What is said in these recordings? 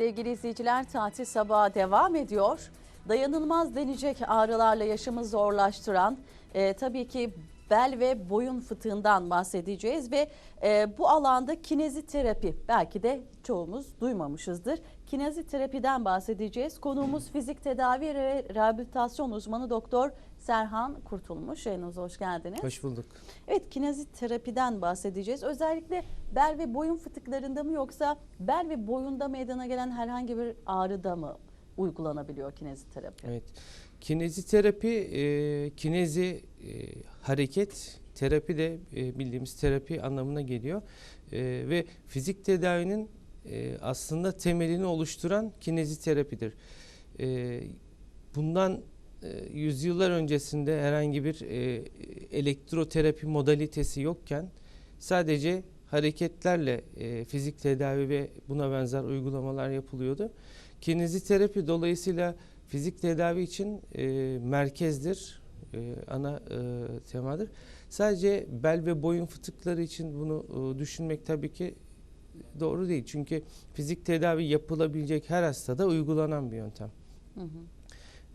Sevgili izleyiciler tatil sabahı devam ediyor. Dayanılmaz denecek ağrılarla yaşamı zorlaştıran e, tabii ki bel ve boyun fıtığından bahsedeceğiz ve e, bu alanda kineziterapi belki de çoğumuz duymamışızdır. Kineziterapiden bahsedeceğiz. Konuğumuz fizik tedavi ve rehabilitasyon uzmanı doktor Serhan Kurtulmuş. Yayınımıza hoş geldiniz. Hoş bulduk. Evet kineziterapiden bahsedeceğiz. Özellikle bel ve boyun fıtıklarında mı yoksa bel ve boyunda meydana gelen herhangi bir ağrıda mı uygulanabiliyor kineziterapi? Evet. Kineziterapi, e, kinezi e, hareket, terapi de e, bildiğimiz terapi anlamına geliyor. E, ve fizik tedavinin e, aslında temelini oluşturan kineziterapidir. E, bundan yüzyıllar öncesinde herhangi bir e, elektroterapi modalitesi yokken sadece hareketlerle e, fizik tedavi ve buna benzer uygulamalar yapılıyordu. Kineziterapi dolayısıyla fizik tedavi için e, merkezdir, e, ana e, temadır. Sadece bel ve boyun fıtıkları için bunu e, düşünmek tabii ki doğru değil. Çünkü fizik tedavi yapılabilecek her hastada uygulanan bir yöntem. Hı hı.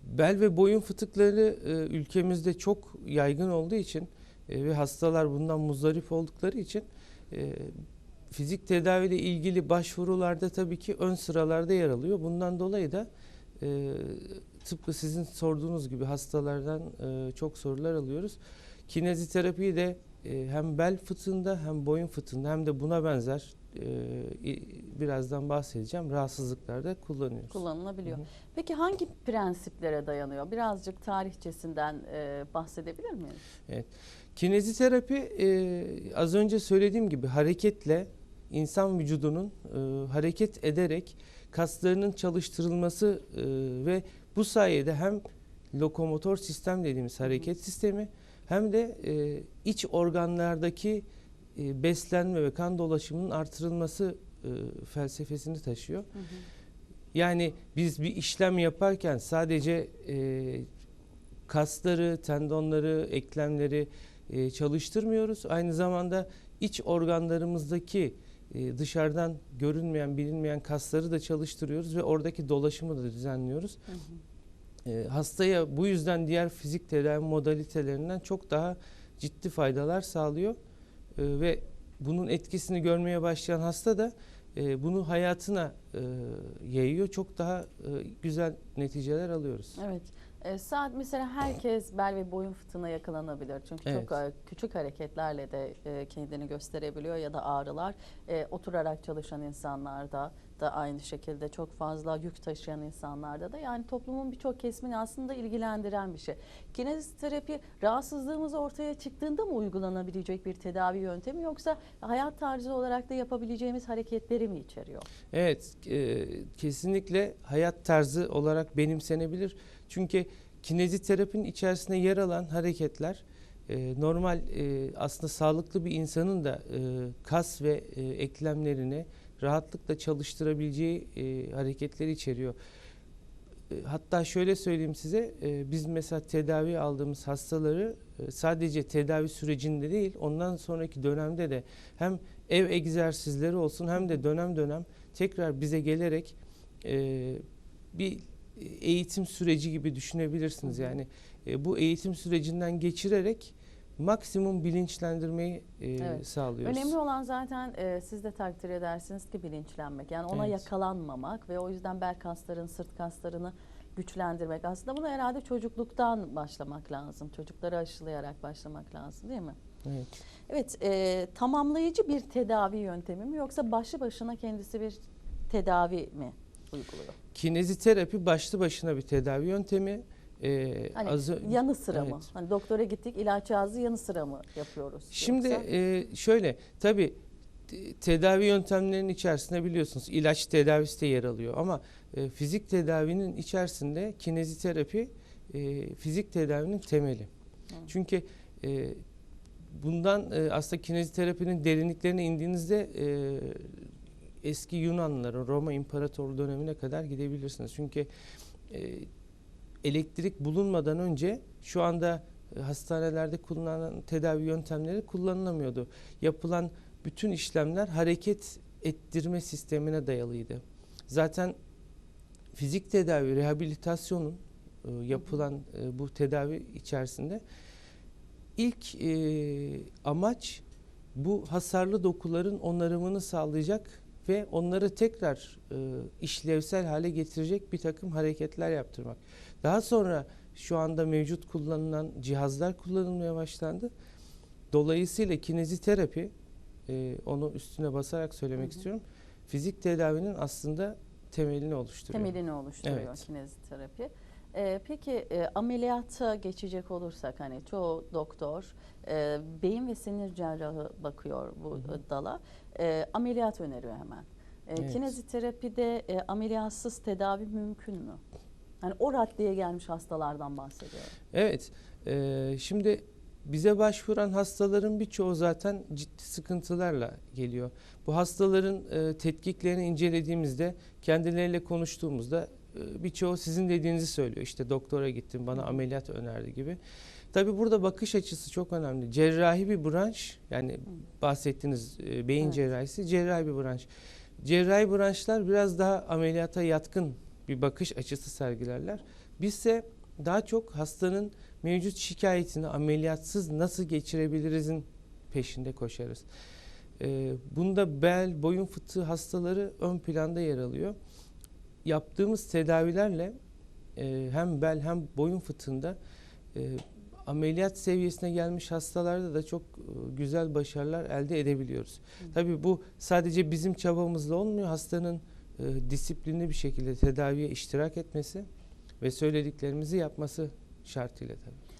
Bel ve boyun fıtıkları e, ülkemizde çok yaygın olduğu için e, ve hastalar bundan muzdarip oldukları için e, fizik tedavi ile ilgili başvurularda tabii ki ön sıralarda yer alıyor. Bundan dolayı da e, tıpkı sizin sorduğunuz gibi hastalardan e, çok sorular alıyoruz. Kineziterapiyi de e, hem bel fıtığında hem boyun fıtığında hem de buna benzer e, birazdan bahsedeceğim rahatsızlıklarda kullanıyoruz. Kullanılabiliyor. Hı hı. Peki hangi prensiplere dayanıyor? Birazcık tarihçesinden e, bahsedebilir miyiz? Kineziterapi e, az önce söylediğim gibi hareketle insan vücudunun e, hareket ederek kaslarının çalıştırılması e, ve bu sayede hem lokomotor sistem dediğimiz hareket sistemi hem de e, iç organlardaki e, beslenme ve kan dolaşımının artırılması e, felsefesini taşıyor. Hı hı. Yani biz bir işlem yaparken sadece e, kasları, tendonları, eklemleri e, çalıştırmıyoruz. Aynı zamanda iç organlarımızdaki e, dışarıdan görünmeyen, bilinmeyen kasları da çalıştırıyoruz ve oradaki dolaşımı da düzenliyoruz. Hı hı. E, hastaya bu yüzden diğer fizik tedavi modalitelerinden çok daha ciddi faydalar sağlıyor E, ve bunun etkisini görmeye başlayan hasta da e, bunu hayatına e, yayıyor. Çok daha e, güzel neticeler alıyoruz. Evet. E, saat mesela herkes bel ve boyun fıtığına yakalanabilir. Çünkü çok Evet. e, küçük hareketlerle de e, kendini gösterebiliyor ya da ağrılar. E, oturarak çalışan insanlarda da aynı şekilde çok fazla yük taşıyan insanlarda da yani toplumun birçok kesimini aslında ilgilendiren bir şey. Kineziterapi rahatsızlığımız ortaya çıktığında mı uygulanabilecek bir tedavi yöntemi yoksa hayat tarzı olarak da yapabileceğimiz hareketleri mi içeriyor? Evet, e, kesinlikle hayat tarzı olarak benimsenebilir. Çünkü kineziterapinin içerisinde yer alan hareketler e, normal e, aslında sağlıklı bir insanın da e, kas ve e, eklemlerini rahatlıkla çalıştırabileceği e, hareketleri içeriyor. E, Hatta şöyle söyleyeyim size, e, biz mesela tedavi aldığımız hastaları e, sadece tedavi sürecinde değil, ondan sonraki dönemde de hem ev egzersizleri olsun hem de dönem dönem tekrar bize gelerek e, bir eğitim süreci gibi düşünebilirsiniz. Yani e, bu eğitim sürecinden geçirerek maksimum bilinçlendirmeyi e, Evet. sağlıyoruz. Önemli olan zaten e, siz de takdir edersiniz ki bilinçlenmek. Yani ona Evet. yakalanmamak ve o yüzden bel kasların, sırt kaslarını güçlendirmek. Aslında bunu herhalde çocukluktan başlamak lazım. Çocukları aşılayarak başlamak lazım değil mi? Evet. Evet, e, tamamlayıcı bir tedavi yöntemi mi yoksa başlı başına kendisi bir tedavi mi uyguluyor? Kineziterapi başlı başına bir tedavi yöntemi. E, Hani az yanı sıra mı? Evet. Hani doktora gittik, ilaç yazdı yanı sıra mı yapıyoruz? Şimdi Yoksa- e, şöyle tabii te- tedavi yöntemlerinin içerisinde biliyorsunuz ilaç tedavisi de yer alıyor ama e, fizik tedavinin içerisinde kineziterapi e, fizik tedavinin temeli. Hı. Çünkü e, bundan e, aslında kineziterapinin derinliklerine indiğinizde e, eski Yunanlıların Roma İmparatorluğu dönemine kadar gidebilirsiniz. Çünkü e, elektrik bulunmadan önce şu anda e, hastanelerde kullanılan tedavi yöntemleri kullanılamıyordu. Yapılan bütün işlemler hareket ettirme sistemine dayalıydı. Zaten fizik tedavi, rehabilitasyonun e, yapılan e, bu tedavi içerisinde ilk e, amaç bu hasarlı dokuların onarımını sağlayacak ve onları tekrar e, işlevsel hale getirecek bir takım hareketler yaptırmak. Daha sonra şu anda mevcut kullanılan cihazlar kullanılmaya başlandı. Dolayısıyla kineziterapi e, onu üstüne basarak söylemek Hı hı. istiyorum. Fizik tedavinin aslında temelini oluşturuyor. Temelini oluşturuyor Evet. kineziterapi. Ee, peki e, ameliyata geçecek olursak hani çoğu doktor e, beyin ve sinir cerrahı bakıyor bu Hı hı. dala. E, ameliyat öneriyor hemen. E, Evet. Kineziterapide e, ameliyatsız tedavi mümkün mü? Hani o raddeye gelmiş hastalardan bahsediyorum. Evet. e, şimdi bize başvuran hastaların birçoğu zaten ciddi sıkıntılarla geliyor. Bu hastaların e, tetkiklerini incelediğimizde, kendileriyle konuştuğumuzda e, birçoğu sizin dediğinizi söylüyor. İşte doktora gittim, bana ameliyat önerdi gibi. Tabii burada bakış açısı çok önemli. Cerrahi bir branş, yani bahsettiğiniz e, beyin Evet. cerrahisi cerrahi bir branş. Cerrahi branşlar biraz daha ameliyata yatkın bir bakış açısı sergilerler. Bizse daha çok hastanın mevcut şikayetini ameliyatsız nasıl geçirebilirizin peşinde koşarız. Ee, bunda bel, boyun fıtığı hastaları ön planda yer alıyor. Yaptığımız tedavilerle e, hem bel hem boyun fıtığında e, ameliyat seviyesine gelmiş hastalarda da çok e, güzel başarılar elde edebiliyoruz. Hı. Tabii bu sadece bizim çabamızla olmuyor. Hastanın e, disiplinli bir şekilde tedaviye iştirak etmesi ve söylediklerimizi yapması şartıyla tabii.